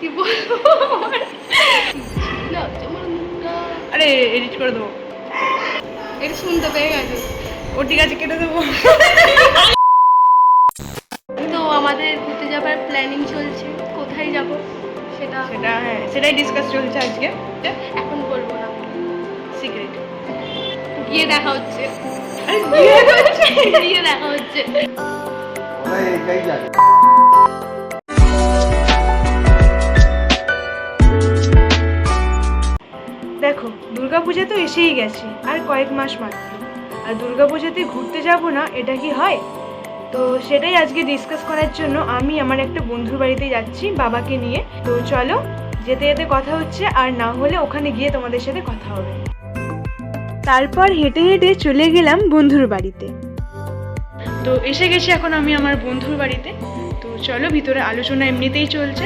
কি বলব? আরে এডিট করে দেবো। এটা শুনতে পেয়ে গেছে। ও ঠিক আছে কেটে দেবো। তো আমাদের ঘুরতে যাবার প্ল্যানিং চলছে। কোথায় যাব সেটা সেটা হ্যাঁ সেটাই ডিসকাস চলছে আজকে। এখন বলব না। সিক্রেট গিয়ে দেখা হচ্ছে। গিয়ে দেখা হচ্ছে। দুর্গাপূজা তো এসেই গেছে, আর কয়েক মাস মাত্র আর দুর্গাপূজাতে ঘুরতে যাব না, এটা কি হয়? তো সেটাই আজকে ডিসকাস করার জন্য আমি আমার একটা বন্ধুর বাড়িতে যাচ্ছি, বাবাকে নিয়ে। তো চলো, যেতে যেতে কথা হচ্ছে, আর না হলে ওখানে গিয়ে তোমাদের সাথে কথা হবে। তারপর হেঁটে হেঁটে চলে গেলাম বন্ধুর বাড়িতে। তো এসে গেছি এখন আমি আমার বন্ধুর বাড়িতে। তো চলো, ভিতরে আলোচনা এমনিতেই চলছে।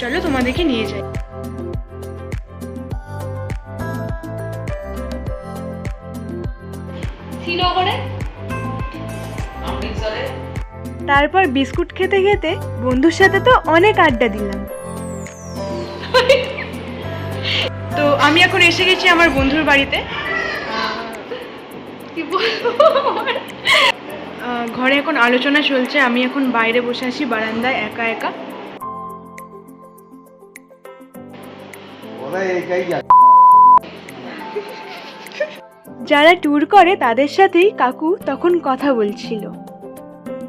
চলো তোমাদেরকে নিয়ে যাই। শ্রীনগরে? তারপর বিস্কুট খেতে খেতে বন্ধুর সাথে তো অনেক আড্ডা দিলাম। তো আমি এখন এসে গেছি আমার বন্ধুর বাড়িতে। কি বলব? ঘরে এখন আলোচনা চলছে আমি এখন বাইরে বসে আছি বারান্দায় একা একা। ওরা একাই যাবে যারা ট্যুর করে তাদের সাথেই কাকু তখন কথা বলছিল।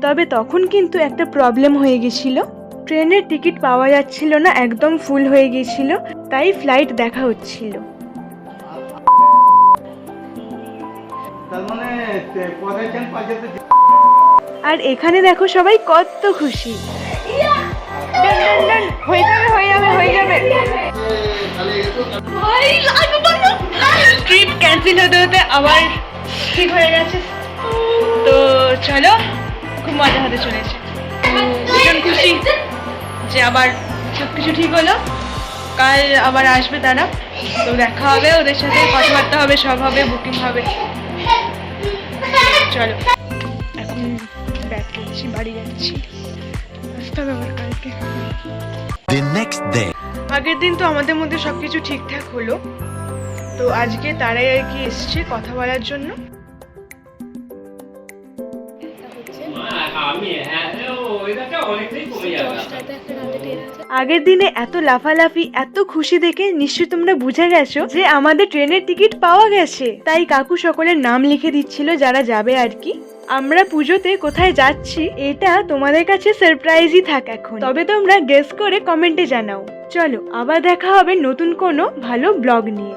তবে তখন কিন্তু একটা প্রবলেম হয়ে গেছিল। ট্রেনের টিকিট পাওয়া যাচ্ছিল না একদম ফুল হয়ে গিয়েছিল তাই ফ্লাইট দেখা হচ্ছিল। মানে আর এখানে দেখো সবাই কত খুশি। হয়ে যাবে হয়ে যাবে হয়ে যাবে। ক্যান্সেল হতে হতে আবার ঠিক হয়ে গেছে। তো চলো খুব মজা হতে চলেছে। ভীষণ খুশি যে আবার সব কিছু ঠিক হলো। কাল আবার আসবে তারা। তো দেখা হবে ওদের সাথে কথাবার্তা হবে সব হবে বুকিং হবে। চলো এখন ব্যাগ করছি বাড়ি যাচ্ছি। আসতে হবে আবার কালকে। The next day. আগের দিন তো আমাদের মধ্যে সবকিছু ঠিকঠাক হলো। তো আজকে তারাই আর কি এসছে কথা বলার জন্য? আগের দিনে এত লাফালাফি এত খুশি দেখে নিশ্চয়ই তোমরা বুঝে গেছো যে আমাদের ট্রেনের টিকিট পাওয়া গেছে। তাই কাকু সকলের নাম লিখে দিচ্ছিল যারা যাবে আর কি। আমরা পুজোতে কোথায় যাচ্ছি এটা তোমাদের কাছে সারপ্রাইজই থাক এখন। তবে তোমরা গেস করে কমেন্টে জানাও। চলো আবার দেখা হবে নতুন কোনো ভালো ব্লগ নিয়ে।